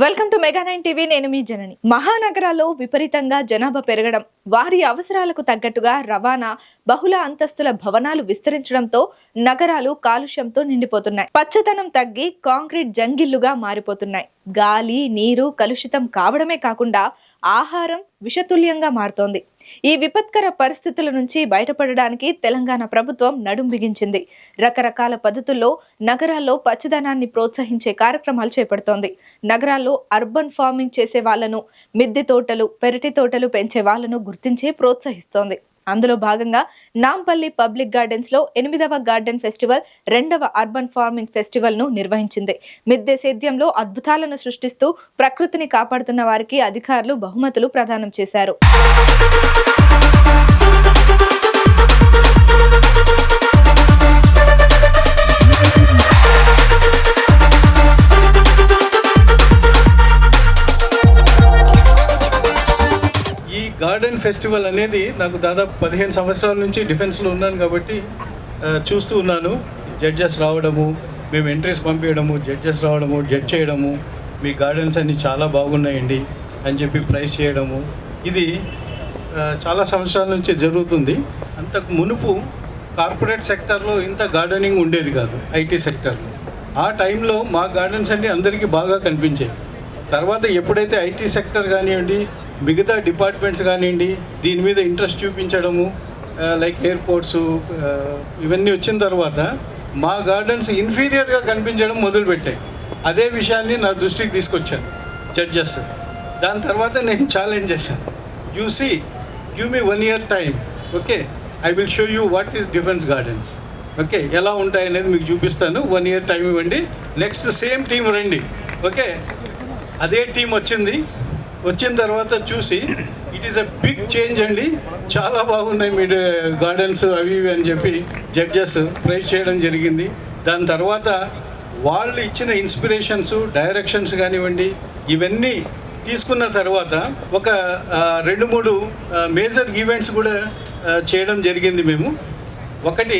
Welcome to Mega nine TV నేను మీ జనని. మహానగరాల్లో విపరీతంగా జనాభా పెరగడం వారి అవసరాలకు తగ్గట్టుగా రవాణా బహుళ అంతస్తుల భవనాలు విస్తరించడంతో నగరాలు కాలుష్యంతో నిండిపోతున్నాయి. పచ్చదనం తగ్గి కాంక్రీట్ జంగిళ్ళుగా మారిపోతున్నాయి. గాలి నీరు కలుషితం కావడమే కాకుండా ఆహారం విషతుల్యంగా మారుతోంది. ఈ విపత్కర పరిస్థితుల నుంచి బయటపడడానికి తెలంగాణ ప్రభుత్వం నడుం బిగించింది. రకరకాల పద్ధతుల్లో నగరాల్లో పచ్చదనాన్ని ప్రోత్సహించే కార్యక్రమాలు చేపడుతోంది. నగరాల్లో అర్బన్ ఫార్మింగ్ చేసే వాళ్ళను మిద్దె తోటలు పెరటి తోటలు పెంచే వాళ్ళను గుర్తించి ప్రోత్సహిస్తోంది. అందులో భాగంగా నాంపల్లి పబ్లిక్ గార్డెన్స్లో ఎనిమిదవ గార్డెన్ ఫెస్టివల్ రెండవ అర్బన్ ఫార్మింగ్ ఫెస్టివల్ను నిర్వహించింది. మిద్దె సేద్యంలో అద్భుతాలను సృష్టిస్తూ ప్రకృతిని కాపాడుతున్న వారికి అధికారులు బహుమతులు ప్రదానం చేశారు. గార్డెన్ ఫెస్టివల్ అనేది నాకు దాదాపు పదిహేను సంవత్సరాల నుంచి డిఫెన్స్లో ఉన్నాను కాబట్టి చూస్తూ ఉన్నాను. జడ్జెస్ రావడము మేము ఎంట్రీస్ పంపించడము జడ్జెస్ రావడము జడ్జ్ చేయడము మీ గార్డెన్స్ అన్నీ చాలా బాగున్నాయండి అని చెప్పి ప్రైజ్ చేయడము. ఇది చాలా సంవత్సరాల నుంచి జరుగుతుంది. అంతకు మునుపు కార్పొరేట్ సెక్టర్లో ఇంత గార్డెనింగ్ ఉండేది కాదు ఐటీ సెక్టర్లో. ఆ టైంలో మా గార్డెన్స్ అన్నీ అందరికీ బాగా కనిపించాయి. తర్వాత ఎప్పుడైతే ఐటీ సెక్టర్ కానివ్వండి మిగతా డిపార్ట్మెంట్స్ కానివ్వండి దీని మీద ఇంట్రెస్ట్ చూపించడము లైక్ ఎయిర్పోర్ట్స్ ఇవన్నీ వచ్చిన తర్వాత మా గార్డెన్స్ ఇన్ఫీరియర్గా కనిపించడం మొదలుపెట్టాయి అదే విషయాన్ని నా దృష్టికి తీసుకొచ్చాను జడ్జెస్ దాని తర్వాత నేను ఛాలెంజ్ చేశాను. You see give me one year time okay I will show you what is defence gardens okay ఎలా ఉంటాయి అనేది మీకు చూపిస్తాను. వన్ ఇయర్ టైం ఇవ్వండి. నెక్స్ట్ సేమ్ టీం రండి. ఓకే అదే టీం వచ్చింది. వచ్చిన తర్వాత చూసి it is a big change అండి. చాలా బాగున్నాయి మీ గార్డెన్స్ అవి ఇవి అని చెప్పి జడ్జెస్ ప్రైజ్ చేయడం జరిగింది. దాని తర్వాత వాళ్ళు ఇచ్చిన ఇన్స్పిరేషన్స్ డైరెక్షన్స్ కానివ్వండి ఇవన్నీ తీసుకున్న తర్వాత ఒక రెండు మూడు మేజర్ ఈవెంట్స్ కూడా చేయడం జరిగింది మేము. ఒకటి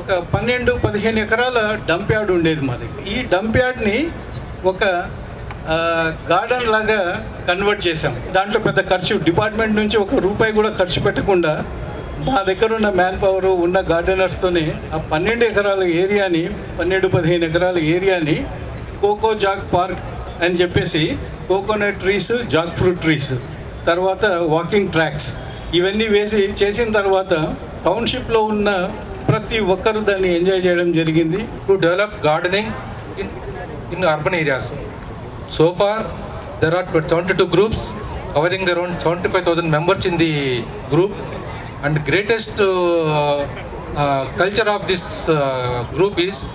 ఒక పన్నెండు పదిహేను ఎకరాల డంప్ యార్డ్ ఉండేది మా దగ్గర. ఈ డంప్ యార్డ్ని ఒక గార్డెన్ లాగా కన్వర్ట్ చేసాం దాంట్లో పెద్ద ఖర్చు డిపార్ట్మెంట్ నుంచి ఒక రూపాయి కూడా ఖర్చు పెట్టకుండా మా దగ్గర ఉన్న మ్యాన్ పవర్ ఉన్న గార్డెనర్స్తోనే ఆ పన్నెండు ఎకరాల ఏరియాని పన్నెండు పదిహేను ఎకరాల ఏరియాని కోకో జాగ్ పార్క్ అని చెప్పేసి coconut trees jackfruit trees తర్వాత వాకింగ్ ట్రాక్స్ ఇవన్నీ వేసి చేసిన తర్వాత టౌన్షిప్లో ఉన్న ప్రతి ఒక్కరు దాన్ని ఎంజాయ్ చేయడం జరిగింది to develop gardening in urban areas. So far, there are 72 groups covering around 75,000 members in the group. And the greatest uh, uh, culture of this uh, group is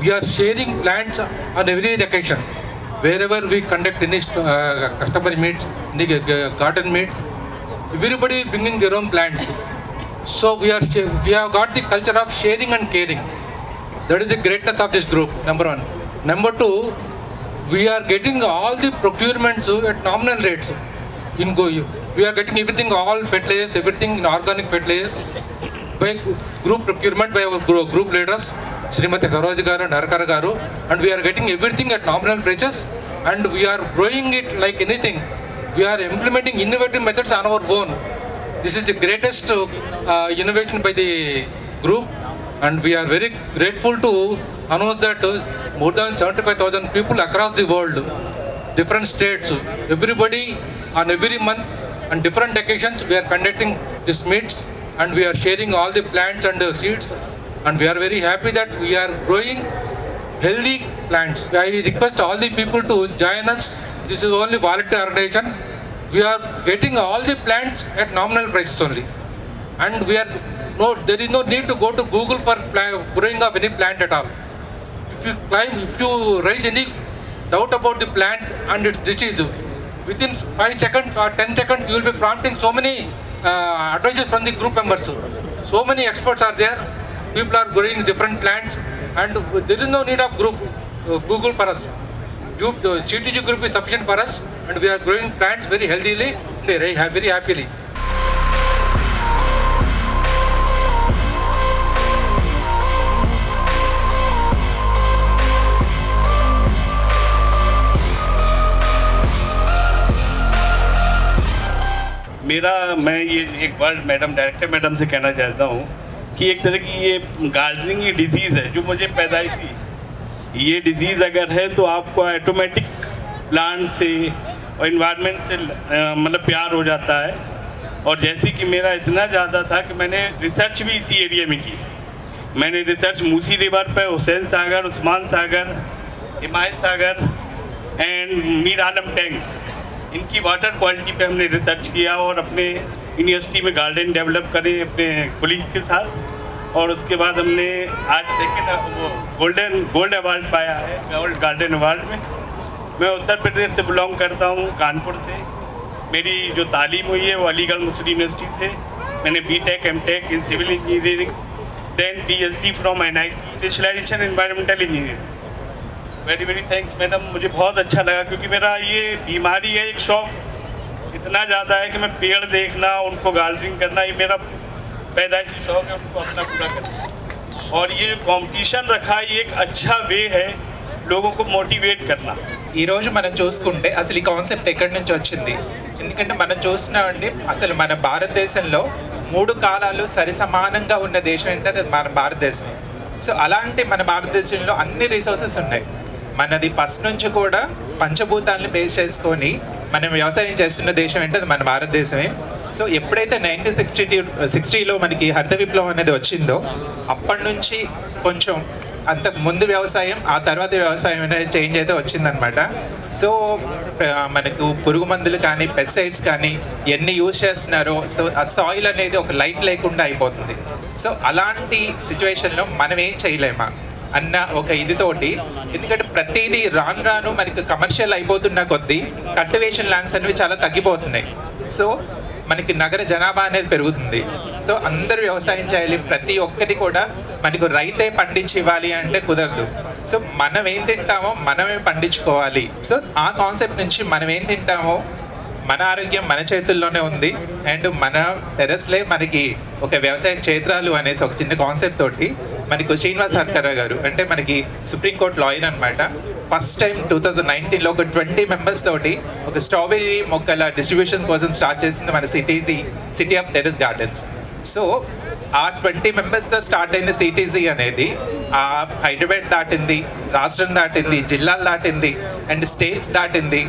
we are sharing plants on every occasion. Wherever we conduct any uh, customer meets, any garden meets, everybody is bringing their own plants. So we are we have got the culture of sharing and caring. That is the greatness of this group. Number one. Number two, we are getting all the procurements at nominal rates. In go, we are getting everything, all fertilizers, everything in organic fertilizers by group procurement by our group, leaders, Srimati Saroj garu and and we are getting everything at nominal prices, and we are growing it like anything. We are implementing innovative methods on our own. This is the greatest uh, innovation by the group, and we are very grateful to announce that uh, more than 75,000 people across the world, different states, everybody on every month and different occasions we are conducting these meets and we are sharing all the plants and uh, seeds and we are very happy that we are growing healthy plants. I request all the people to join us. This is only volunteer organization. We are getting all the plants at nominal prices only. And we are no there is no need to go to Google for growing of any plant at all. If you climb, if you raise any doubt about the plant and its disease, within 5 seconds or 10 seconds, you will be prompting so many uh, from the group members. So many experts are there. People are growing different plants, and there is no need of group uh, Google for us. Group, uh, CTG group is sufficient for us, and we are growing plants very healthily, very, very happily. मेरा, मैं ये एक word madam director madam से कहना चाहता हूँ कि एक तरह की ये गार्डनिंग डिज़ीज़ है, जो मुझे पैदाइश पैदाइशी ये डिज़ीज़ अगर है तो आपको ऑटोमेटिक प्लांट से और इन्वायरमेंट से मतलब प्यार हो जाता है। और जैसे कि मेरा इतना ज़्यादा था कि मैंने रिसर्च भी इसी एरिया में की। मैंने रिसर्च मूसी रिवर पर हुसैन सागर, उस्मान सागर हिमायत सागर एंड मीर आलम टैंक इनकी वाटर क्वालिटी पे हमने रिसर्च किया और अपने यूनिवर्सिटी में गार्डन डेवलप करें अपने पुलिस के साथ। और उसके बाद हमने आज सेकंड गोल्डन गोल्ड अवार्ड पाया है गोल्ड गार्डन अवार्ड में। मैं उत्तर प्रदेश से बिलोंग करता हूँ, कानपुर से। मेरी जो तालीम हुई है वो अलीगढ़ मुस्लिम यूनिवर्सिटी से। मैंने B Tech M Tech in civil engineering then P H D from N I specialisation environmental engineering very very thanks madam मुझे बहुत अच्छा लगा क्योंकि मेरा ये बीमारी है एक शौक इतना ज़्यादा है कि मैं पेड़ देखना उनको गार्डनिंग करना ये मेरा पैदाइशी शौक है उनको अपना पूरा करना और ये कंपटीशन रखा ये एक अच्छा वे है लोगों को मोटिवेट करना ఈ రోజు మనం చూసుకుంటే అసలు ఈ కాన్సెప్ట్ ఎక్కడి నుంచి వచ్చింది ఎందుకంటే మనం చూస్తున్నామండి అసలు మన భారతదేశంలో మూడు కాలాలు సరి సమానంగా ఉన్న దేశం ఏంటంటే అది మన భారతదేశమే సో అలాంటి మన భారతదేశంలో అన్ని రిసోర్సెస్ ఉన్నాయి మనది ఫస్ట్ నుంచి కూడా పంచభూతాలను బేస్ చేసుకొని మనం వ్యవసాయం చేస్తున్న దేశం ఏంటంటే మన భారతదేశమే. సో ఎప్పుడైతే నైన్టీన్ సిక్స్టీ సిక్స్టీలో మనకి హరిత విప్లవం అనేది వచ్చిందో అప్పటి నుంచి కొంచెం అంతకు ముందు వ్యవసాయం ఆ తర్వాత వ్యవసాయం అనేది చేంజ్ అయితే వచ్చిందనమాట సో మనకు పురుగు మందులు కానీ పెస్టిసైడ్స్ కానీ ఎన్ని యూజ్ చేస్తున్నారో సో ఆ సాయిల్ అనేది ఒక లైఫ్ లేకుండా అయిపోతుంది. సో అలాంటి సిచ్యువేషన్లో మనం ఏం చేయలేమా? అన్న ఒక ఇదితోటి. ఎందుకంటే ప్రతిదీ రాను రాను మనకి కమర్షియల్ అయిపోతున్న కొద్దీ కల్టివేషన్ ల్యాండ్స్ అనేవి చాలా తగ్గిపోతున్నాయి. సో మనకి నగర జనాభా అనేది పెరుగుతుంది. సో అందరూ వ్యవసాయం చేయాలి. ప్రతి ఒక్కటి కూడా మనకు రైతే పండించి ఇవ్వాలి అంటే కుదరదు. సో మనం ఏం తింటామో మనమే పండించుకోవాలి. సో ఆ కాన్సెప్ట్ నుంచి మనం ఏం తింటామో మన ఆరోగ్యం మన చేతుల్లోనే ఉంది. అండ్ మన టెరస్లే మనకి ఒక వ్యవసాయ క్షేత్రాలు అనేసి ఒక చిన్న కాన్సెప్ట్ తోటి మనకు శ్రీనివాస్ హర్కర్ గారు అంటే మనకి సుప్రీంకోర్టు లాయర్ అనమాట ఫస్ట్ టైం టూ థౌజండ్ నైన్టీన్లో ఒక ట్వంటీ మెంబర్స్ తోటి ఒక స్ట్రాబెర్రీ మొక్కల డిస్ట్రిబ్యూషన్ కోసం స్టార్ట్ చేసింది మన CTG city of terrace gardens. So ఆ ట్వంటీ మెంబర్స్తో స్టార్ట్ అయిన సిటీజీ అనేది ఆ హైదరాబాద్ దాటింది రాష్ట్రం దాటింది జిల్లాలు దాటింది అండ్ స్టేట్స్ దాటింది.